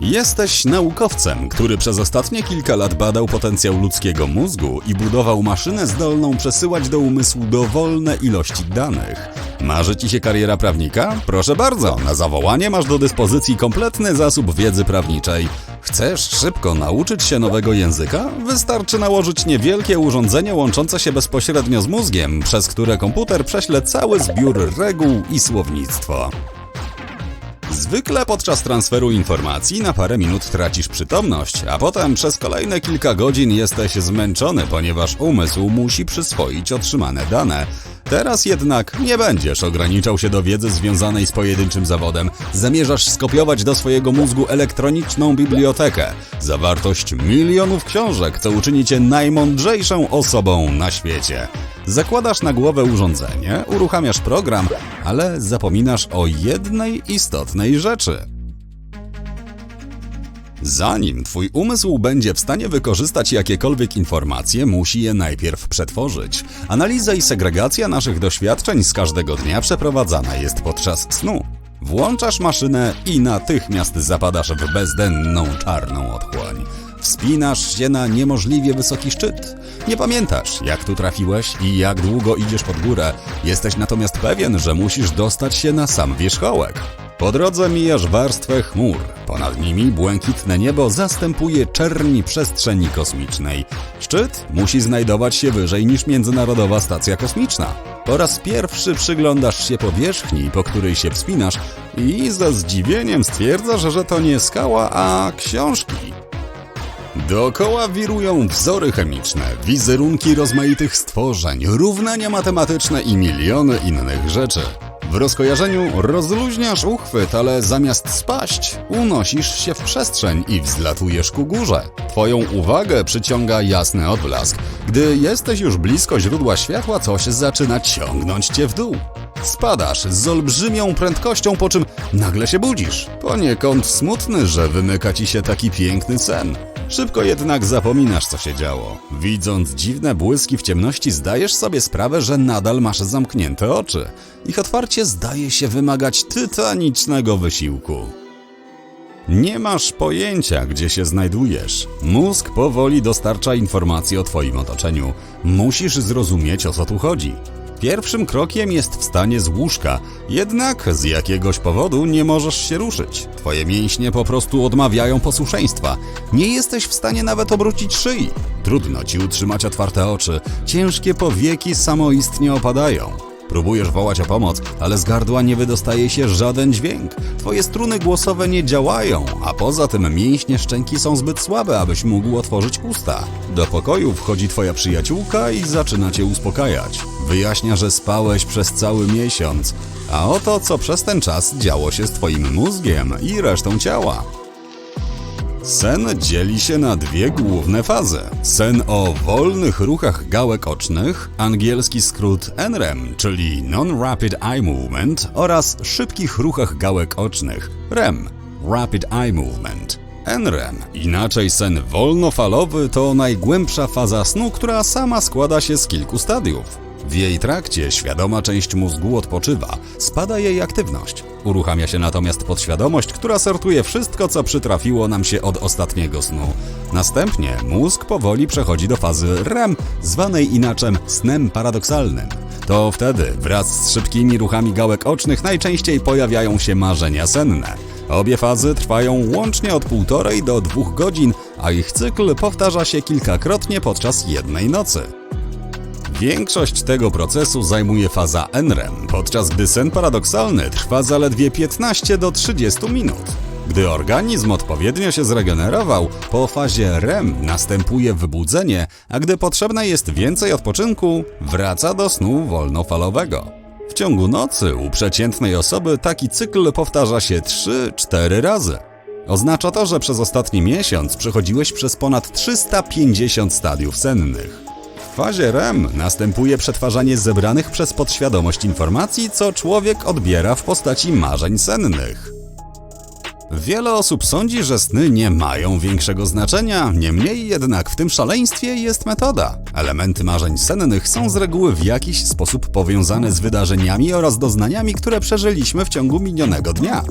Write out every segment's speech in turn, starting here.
Jesteś naukowcem, który przez ostatnie kilka lat badał potencjał ludzkiego mózgu i budował maszynę zdolną przesyłać do umysłu dowolne ilości danych. Marzy ci się kariera prawnika? Proszę bardzo, na zawołanie masz do dyspozycji kompletny zasób wiedzy prawniczej. Chcesz szybko nauczyć się nowego języka? Wystarczy nałożyć niewielkie urządzenie łączące się bezpośrednio z mózgiem, przez które komputer prześle cały zbiór reguł i słownictwo. Zwykle podczas transferu informacji na parę minut tracisz przytomność, a potem przez kolejne kilka godzin jesteś zmęczony, ponieważ umysł musi przyswoić otrzymane dane. Teraz jednak nie będziesz ograniczał się do wiedzy związanej z pojedynczym zawodem. Zamierzasz skopiować do swojego mózgu elektroniczną bibliotekę. Zawartość milionów książek, co uczyni cię najmądrzejszą osobą na świecie. Zakładasz na głowę urządzenie, uruchamiasz program, ale zapominasz o jednej istotnej rzeczy. Zanim twój umysł będzie w stanie wykorzystać jakiekolwiek informacje, musi je najpierw przetworzyć. Analiza i segregacja naszych doświadczeń z każdego dnia przeprowadzana jest podczas snu. Włączasz maszynę i natychmiast zapadasz w bezdenną czarną otchłań. Wspinasz się na niemożliwie wysoki szczyt. Nie pamiętasz, jak tu trafiłeś i jak długo idziesz pod górę. Jesteś natomiast pewien, że musisz dostać się na sam wierzchołek. Po drodze mijasz warstwę chmur. Ponad nimi błękitne niebo zastępuje czerni przestrzeni kosmicznej. Szczyt musi znajdować się wyżej niż Międzynarodowa Stacja Kosmiczna. Po raz pierwszy przyglądasz się powierzchni, po której się wspinasz i ze zdziwieniem stwierdzasz, że to nie skała, a książki. Dookoła wirują wzory chemiczne, wizerunki rozmaitych stworzeń, równania matematyczne i miliony innych rzeczy. W rozkojarzeniu rozluźniasz uchwyt, ale zamiast spaść, unosisz się w przestrzeń i wzlatujesz ku górze. Twoją uwagę przyciąga jasny odblask. Gdy jesteś już blisko źródła światła, coś zaczyna ciągnąć cię w dół. Spadasz z olbrzymią prędkością, po czym nagle się budzisz. Poniekąd smutny, że wymyka ci się taki piękny sen. Szybko jednak zapominasz, co się działo. Widząc dziwne błyski w ciemności, zdajesz sobie sprawę, że nadal masz zamknięte oczy. Ich otwarcie zdaje się wymagać tytanicznego wysiłku. Nie masz pojęcia, gdzie się znajdujesz. Mózg powoli dostarcza informacji o Twoim otoczeniu. Musisz zrozumieć, o co tu chodzi. Pierwszym krokiem jest wstanie z łóżka, jednak z jakiegoś powodu nie możesz się ruszyć. Twoje mięśnie po prostu odmawiają posłuszeństwa. Nie jesteś w stanie nawet obrócić szyi. Trudno ci utrzymać otwarte oczy. Ciężkie powieki samoistnie opadają. Próbujesz wołać o pomoc, ale z gardła nie wydostaje się żaden dźwięk. Twoje struny głosowe nie działają, a poza tym mięśnie szczęki są zbyt słabe, abyś mógł otworzyć usta. Do pokoju wchodzi twoja przyjaciółka i zaczyna cię uspokajać. Wyjaśnia, że spałeś przez cały miesiąc, a oto co przez ten czas działo się z twoim mózgiem i resztą ciała. Sen dzieli się na dwie główne fazy. Sen o wolnych ruchach gałek ocznych, angielski skrót NREM, czyli Non-Rapid Eye Movement oraz szybkich ruchach gałek ocznych, REM, Rapid Eye Movement. NREM, inaczej sen wolnofalowy, to najgłębsza faza snu, która sama składa się z kilku stadiów. W jej trakcie świadoma część mózgu odpoczywa, spada jej aktywność. Uruchamia się natomiast podświadomość, która sortuje wszystko, co przytrafiło nam się od ostatniego snu. Następnie mózg powoli przechodzi do fazy REM, zwanej inaczej snem paradoksalnym. To wtedy, wraz z szybkimi ruchami gałek ocznych, najczęściej pojawiają się marzenia senne. Obie fazy trwają łącznie od półtorej do dwóch godzin, a ich cykl powtarza się kilkakrotnie podczas jednej nocy. Większość tego procesu zajmuje faza NREM, podczas gdy sen paradoksalny trwa zaledwie 15 do 30 minut. Gdy organizm odpowiednio się zregenerował, po fazie REM następuje wybudzenie, a gdy potrzebne jest więcej odpoczynku, wraca do snu wolnofalowego. W ciągu nocy u przeciętnej osoby taki cykl powtarza się 3-4 razy. Oznacza to, że przez ostatni miesiąc przechodziłeś przez ponad 350 stadiów sennych. W fazie REM następuje przetwarzanie zebranych przez podświadomość informacji, co człowiek odbiera w postaci marzeń sennych. Wiele osób sądzi, że sny nie mają większego znaczenia, niemniej jednak w tym szaleństwie jest metoda. Elementy marzeń sennych są z reguły w jakiś sposób powiązane z wydarzeniami oraz doznaniami, które przeżyliśmy w ciągu minionego dnia.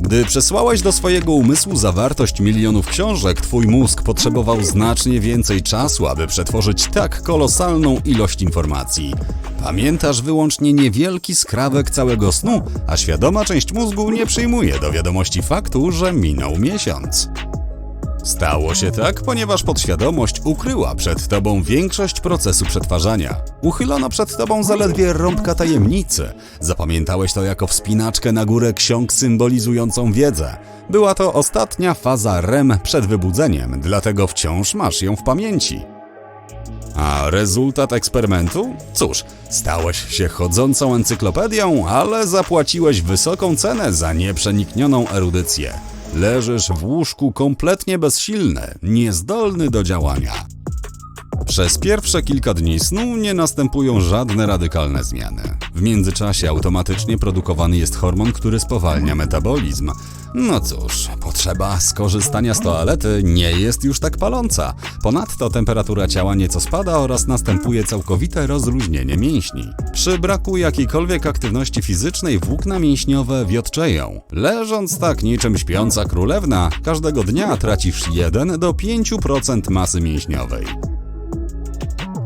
Gdy przesłałeś do swojego umysłu zawartość milionów książek, twój mózg potrzebował znacznie więcej czasu, aby przetworzyć tak kolosalną ilość informacji. Pamiętasz wyłącznie niewielki skrawek całego snu, a świadoma część mózgu nie przyjmuje do wiadomości faktu, że minął miesiąc. Stało się tak, ponieważ podświadomość ukryła przed tobą większość procesu przetwarzania. Uchylono przed tobą zaledwie rąbka tajemnicy. Zapamiętałeś to jako wspinaczkę na górę ksiąg symbolizującą wiedzę. Była to ostatnia faza REM przed wybudzeniem, dlatego wciąż masz ją w pamięci. A rezultat eksperymentu? Cóż, stałeś się chodzącą encyklopedią, ale zapłaciłeś wysoką cenę za nieprzeniknioną erudycję. Leżysz w łóżku kompletnie bezsilny, niezdolny do działania. Przez pierwsze kilka dni snu nie następują żadne radykalne zmiany. W międzyczasie automatycznie produkowany jest hormon, który spowalnia metabolizm. No cóż, potrzeba skorzystania z toalety nie jest już tak paląca. Ponadto temperatura ciała nieco spada oraz następuje całkowite rozluźnienie mięśni. Przy braku jakiejkolwiek aktywności fizycznej włókna mięśniowe wiotczeją. Leżąc tak niczym śpiąca królewna, każdego dnia tracisz 1 do 5% masy mięśniowej.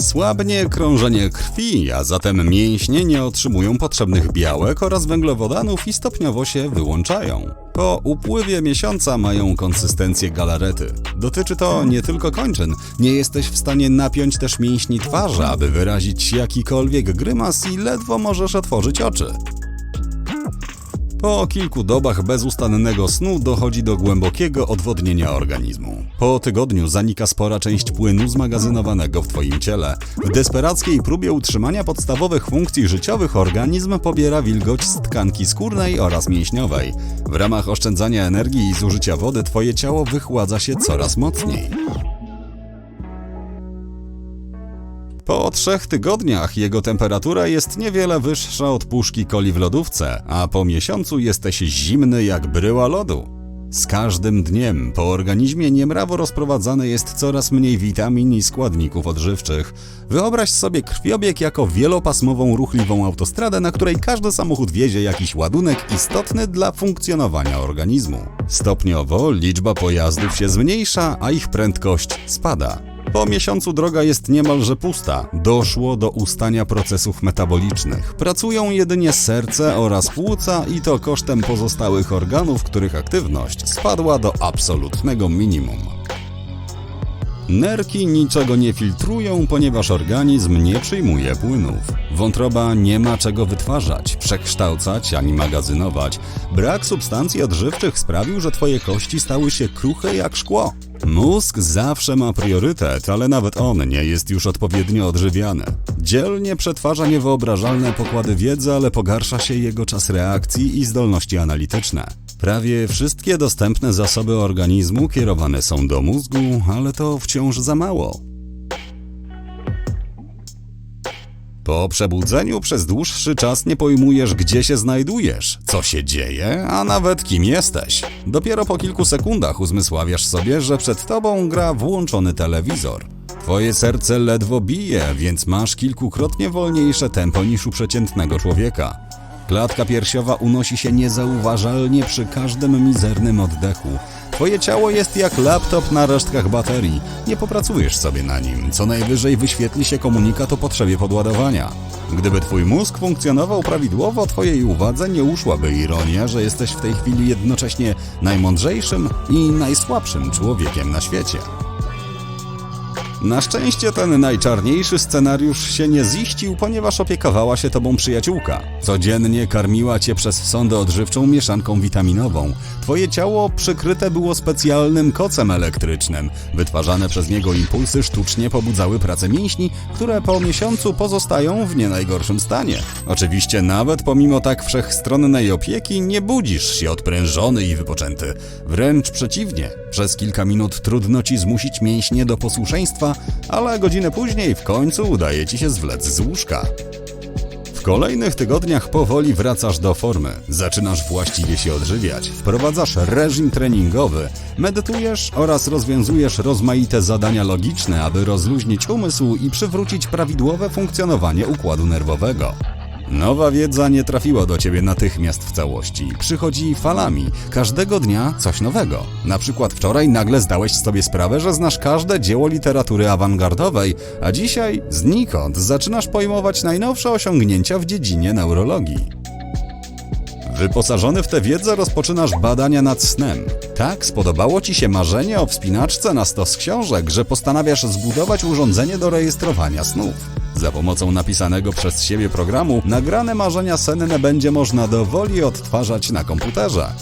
Słabnie krążenie krwi, a zatem mięśnie nie otrzymują potrzebnych białek oraz węglowodanów i stopniowo się wyłączają. Po upływie miesiąca mają konsystencję galarety. Dotyczy to nie tylko kończyn, nie jesteś w stanie napiąć też mięśni twarzy, aby wyrazić jakikolwiek grymas i ledwo możesz otworzyć oczy. Po kilku dobach bezustannego snu dochodzi do głębokiego odwodnienia organizmu. Po tygodniu zanika spora część płynu zmagazynowanego w Twoim ciele. W desperackiej próbie utrzymania podstawowych funkcji życiowych organizm pobiera wilgoć z tkanki skórnej oraz mięśniowej. W ramach oszczędzania energii i zużycia wody Twoje ciało wychładza się coraz mocniej. Po trzech tygodniach jego temperatura jest niewiele wyższa od puszki coli w lodówce, a po miesiącu jesteś zimny jak bryła lodu. Z każdym dniem po organizmie niemrawo rozprowadzane jest coraz mniej witamin i składników odżywczych. Wyobraź sobie krwiobieg jako wielopasmową, ruchliwą autostradę, na której każdy samochód wiezie jakiś ładunek istotny dla funkcjonowania organizmu. Stopniowo liczba pojazdów się zmniejsza, a ich prędkość spada. Po miesiącu droga jest niemalże pusta. Doszło do ustania procesów metabolicznych. Pracują jedynie serce oraz płuca i to kosztem pozostałych organów, których aktywność spadła do absolutnego minimum. Nerki niczego nie filtrują, ponieważ organizm nie przyjmuje płynów. Wątroba nie ma czego wytwarzać, przekształcać ani magazynować. Brak substancji odżywczych sprawił, że twoje kości stały się kruche jak szkło. Mózg zawsze ma priorytet, ale nawet on nie jest już odpowiednio odżywiany. Dzielnie przetwarza niewyobrażalne pokłady wiedzy, ale pogarsza się jego czas reakcji i zdolności analityczne. Prawie wszystkie dostępne zasoby organizmu kierowane są do mózgu, ale to wciąż za mało. Po przebudzeniu przez dłuższy czas nie pojmujesz, gdzie się znajdujesz, co się dzieje, a nawet kim jesteś. Dopiero po kilku sekundach uzmysławiasz sobie, że przed tobą gra włączony telewizor. Twoje serce ledwo bije, więc masz kilkukrotnie wolniejsze tempo niż u przeciętnego człowieka. Klatka piersiowa unosi się niezauważalnie przy każdym mizernym oddechu. Twoje ciało jest jak laptop na resztkach baterii. Nie popracujesz sobie na nim. Co najwyżej wyświetli się komunikat o potrzebie podładowania. Gdyby twój mózg funkcjonował prawidłowo, twojej uwadze nie uszłaby ironia, że jesteś w tej chwili jednocześnie najmądrzejszym i najsłabszym człowiekiem na świecie. Na szczęście ten najczarniejszy scenariusz się nie ziścił, ponieważ opiekowała się tobą przyjaciółka. Codziennie karmiła cię przez sondę odżywczą mieszanką witaminową. Twoje ciało przykryte było specjalnym kocem elektrycznym. Wytwarzane przez niego impulsy sztucznie pobudzały pracę mięśni, które po miesiącu pozostają w nie najgorszym stanie. Oczywiście nawet pomimo tak wszechstronnej opieki nie budzisz się odprężony i wypoczęty. Wręcz przeciwnie, przez kilka minut trudno ci zmusić mięśnie do posłuszeństwa, ale godzinę później w końcu udaje ci się zwlec z łóżka. W kolejnych tygodniach powoli wracasz do formy, zaczynasz właściwie się odżywiać, wprowadzasz reżim treningowy, medytujesz oraz rozwiązujesz rozmaite zadania logiczne, aby rozluźnić umysł i przywrócić prawidłowe funkcjonowanie układu nerwowego. Nowa wiedza nie trafiła do ciebie natychmiast w całości. Przychodzi falami. Każdego dnia coś nowego. Na przykład wczoraj nagle zdałeś sobie sprawę, że znasz każde dzieło literatury awangardowej, a dzisiaj znikąd zaczynasz pojmować najnowsze osiągnięcia w dziedzinie neurologii. Wyposażony w tę wiedzę rozpoczynasz badania nad snem. Tak spodobało ci się marzenie o wspinaczce na stos książek, że postanawiasz zbudować urządzenie do rejestrowania snów. Za pomocą napisanego przez siebie programu nagrane marzenia senne będzie można dowoli odtwarzać na komputerze.